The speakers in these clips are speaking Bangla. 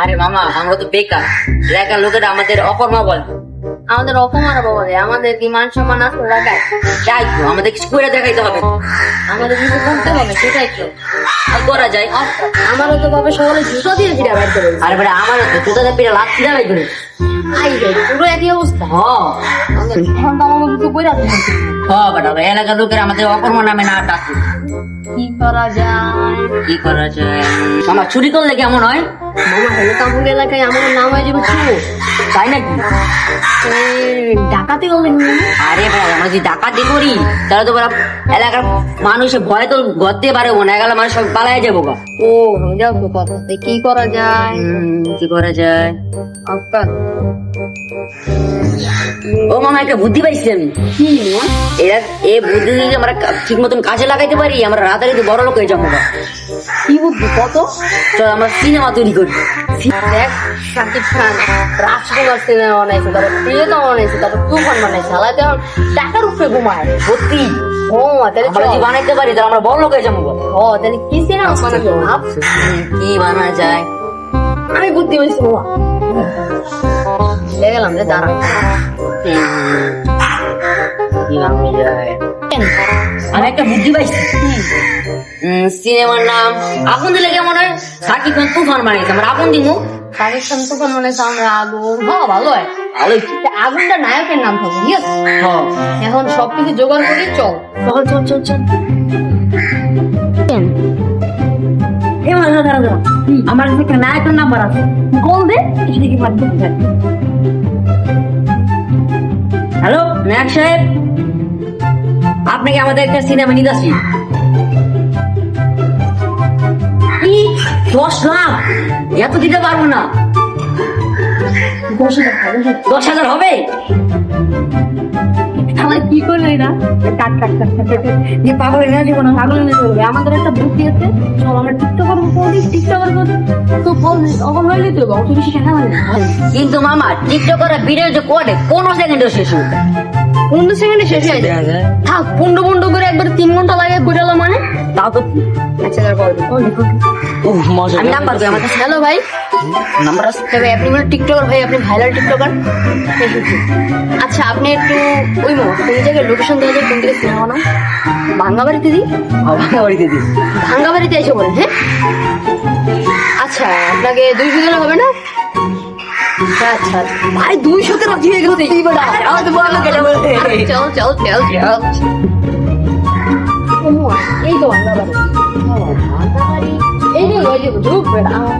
আরে মামা আমরা তো বেকার। এলাকার লোকেরা আমাদের অকর্মা বলে। আমাদের অপমান বলে আমাদের কি মান সম্মান আছে এলাকায় যাই তো আমাদের কিছু করে দেখাইতে হবে। আমাদের কিছু করতে হবে সেটাই তো। আর করা যায়? আমারও তো ভাবে সকালে জুতো দিয়ে ফিরে বের করে আরে বেটা আমার তো তোদের পেরে লাভ ছিলা ভাই করে আই রে পুরো একই অবস্থা। হ। এখন তো আমার কিছু কইরা দিবেন হ বেটা ওরা এলাকার লোকেরা আমাদের অকর্মা নামে না ডাকে। কি করা যায়? কি করা যায়? মামা চুরি করলে কেমন হয়? মামা হলে তো এলাকায় আমার নাম হয়ে যাবে চুর তাই নাকি? ডাকাতি করলে আরে ভাই আমরা যদি ডাকাতি করি তাহলে তো ওরা এলাকার মানুষে ভয় তো গড়তে পারে না গেলে মানুষ সব পালায় যাব গা। ও যাও তো কথা কি করা যায়? কি করা যায়? আফগান ও মামা একটা বুদ্ধি পাইছি আমি। কি? এরা এই বুদ্ধি যদি আমরা ঠিক মতন কাজে লাগাইতে পারি আমরা রাতারাতি বড় লোক হয়ে যাব কি বুদ্ধি কত? চল আমরা সিনেমা তৈরি করি। দেখ শাকিব খান রাজকুমার সিনেমা বানাইছে তারপর প্রিয়তম বানাইছে তারপর তুফান বানাইছে হালাতে এখন টাকার উপরে ঘুমায় সত্যি ও তাহলে আমরা যদি বানাইতে পারি তাহলে আমরা বড় লোক যাব ও তাহলে কি সিনেমা বানাবো কি বানা যায় আমি বুদ্ধি পেয়েছি বাবা। লেগে গেলাম রে দাঁড়া। হুম, কি বানা যায় আমি একটা বুদ্ধি পাইছি। সিনেমার নাম আগুন দিলে কেমন হয়? সাকিব খান তুফান বানিয়েছে আমরা আগুন দিব শাকিব খান তুফান বানাইছে আমরা আগুন। হ ভালো হয়। আগুনটা নায়কের নাম থাকবে ঠিক আছে? হ্যাঁ। এখন সবকিছু জোগাড় করি চল। চল চল চল। চল কেন এ মাথা ধরা ধরা। আমার কাছে একটা নায়কের নাম্বার আছে। কল দে। কিছু দেখি হ্যালো নায়ক সাহেব। আপনাকে আমাদের একটা সিনেমা নিতে আসি দশ লাখ? এত দিতে পারব না। দশ হাজার হবে। আমার কি করবে এরা? কাট কাট কাট কাট। যে পাগল দিব না পাগল আমাদের একটা বুদ্ধি আছে। চল আমরা টিকটক করব করি টিকটক করব। তো বল অকল অত বেশি হয় না। কিন্তু মামা টিকটকাররা ভিডিও যে করে পনেরো সেকেন্ডে শেষ হয়ে যায়। পনেরো সেকেন্ডে শেষ হয়ে যায়। থাক পনেরো পনেরো করে একবার তিন ঘণ্টা লাগে করে এলো মানে। তাও তো আচ্ছা তার কল আমি নাম্বার আমার কাছে। হ্যালো ভাই। নাম্বার আছে? তবে আপনি বলে টিকটকার ভাই আপনি ভাইরাল টিকটকার? আচ্ছা আপনি একটু ওই মো কোন জায়গায় লোকেশন দেওয়া যায় কোন দিকে সিনেমা না? ভাঙ্গা বাড়িতে দিই আমার বাড়িতে দিস ভাঙ্গা এসে বলেন হ্যাঁ? আচ্ছা আপনাকে দুইশো দিলে হবে না? ভাই দুইশোতে রাজি হয়ে গেল তুই বেটা বলো। চল চল চল চল ও, এই তো ভাঙ্গা বাড়ি এই যে ওই যে ঢুক বেটা ও,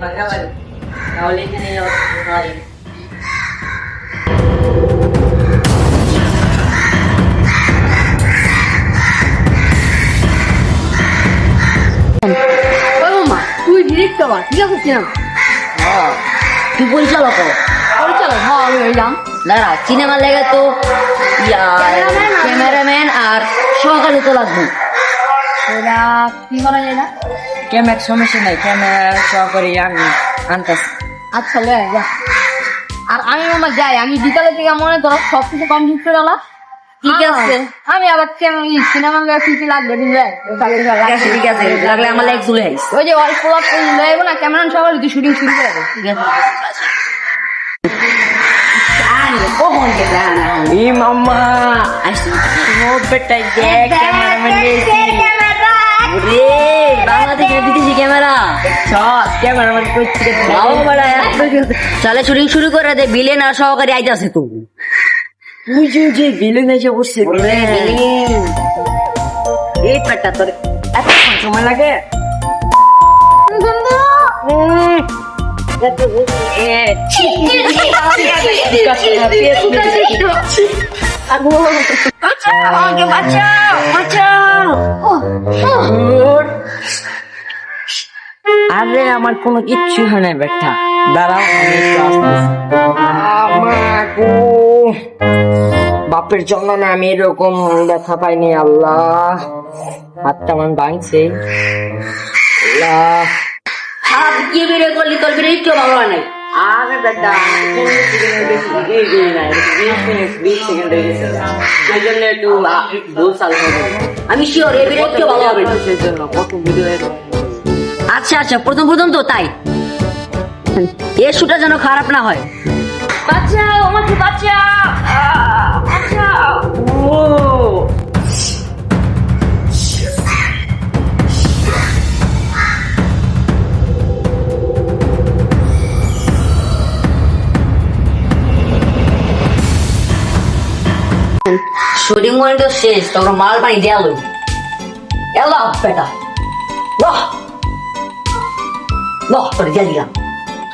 বাড়ি তাহলে এখানে তুই পরিচালক পরিচালক হ্যাঁ আমি হইলাম দাঁড়া সিনেমা লেগে তো ক্যামেরাম্যান আর- সহকারী তো লাগবে কি করা যায় না ক্যামেরা সমস্যা নাই ক্যামেরা সহকারী আমি আনতেছি। আচ্ছা লে যা। আর আমি মামা যাই আমি বিকালে থেকে মনে ধরো সব কিছু কমপ্লিট করে গেলাম ঠিক আছে। আমি আবার সিনেমা কি কি লাগবে ঠিক আছে তাহলে ঠিক আছে ঠিক আছে। লাগলে আমার লাইক চলে আইস। ওই যে অল্প অল্প লয়ে না ক্যামেরা সবাই তুই শুটিং শুরু করে ঠিক আছে। মাম্মা। আসি ও বেটাই দেখ ক্যামেরাম্যান বিদেশি ক্যামেরা। বড়া তাহলে শুটিং শুরু করে দে বিলেন আর সহকারী আইতাছে তো। তুই যে বিলেন এসে বসছে। এই পেটটা তোর এতক্ষণ সময় লাগে? আমাকে বাঁচাও বাঁচাও। আরে আমার কোনো কিচ্ছু হয় না বেটা দাঁড়াও আমি একটু আসতেছি। আমাগো বাপের জন্য না আমি এরকম ব্যথা পাইনি আল্লাহ। হাতটা আমার ভাঙছে। আল্লাহ। আর কি ভিডিও করলি তোর ভিডিও একটু ভালো হয় নাই। আরে আমি শিওর ভিডিও একটু ভালো হবে না। সেই জন্য কত ভিডিও আচ্ছা আচ্ছা প্রথম প্রথম তো তাই। এর শুটা যেন খারাপ না হয়। বাচ্চাও আমাকে বাচ্চাও আহ, ও শুটিং মনে তো শেষ তখন মাল পানি দেওয়া এলো বেটা। লহ লহ তোর দিয়ে দিলাম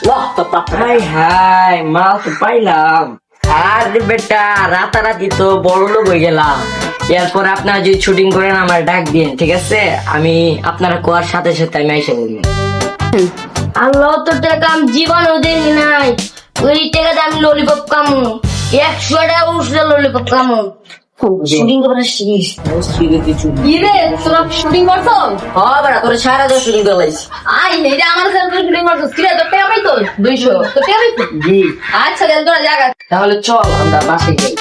লহ প্রাপ্ত হাই হাই মাল তো পাইলাম আরে বেটা রাতারাতি তো বড় লোক হয়ে গেলাম। এরপর আপনারা যদি শুটিং করেন আমার ডাক দিন ঠিক আছে? আমি আপনারা কোয়ার সাথে সাথে আমি এসে বলব। আল্লাহ তো টাকা আমি জীবনও দেখি নাই। ওই টাকাতে আমি ললিপপ কামু একশো টাকা উঠছে ললিপপ কামু শুটিং করে শেষ কি রে তোরা শুটিং করছ? হ্যাঁ বেটা তোরা সারা দশ শুটিং করে লাইছি আই নেই রে আমার কাছে শুটিং করছ। কি রে তোর টাকা পাইতো? দুইশো। তোর টাকা পাইতো? জি। আচ্ছা তাহলে তোরা জায়গা তাহলে চল আমরা বাসে যাই।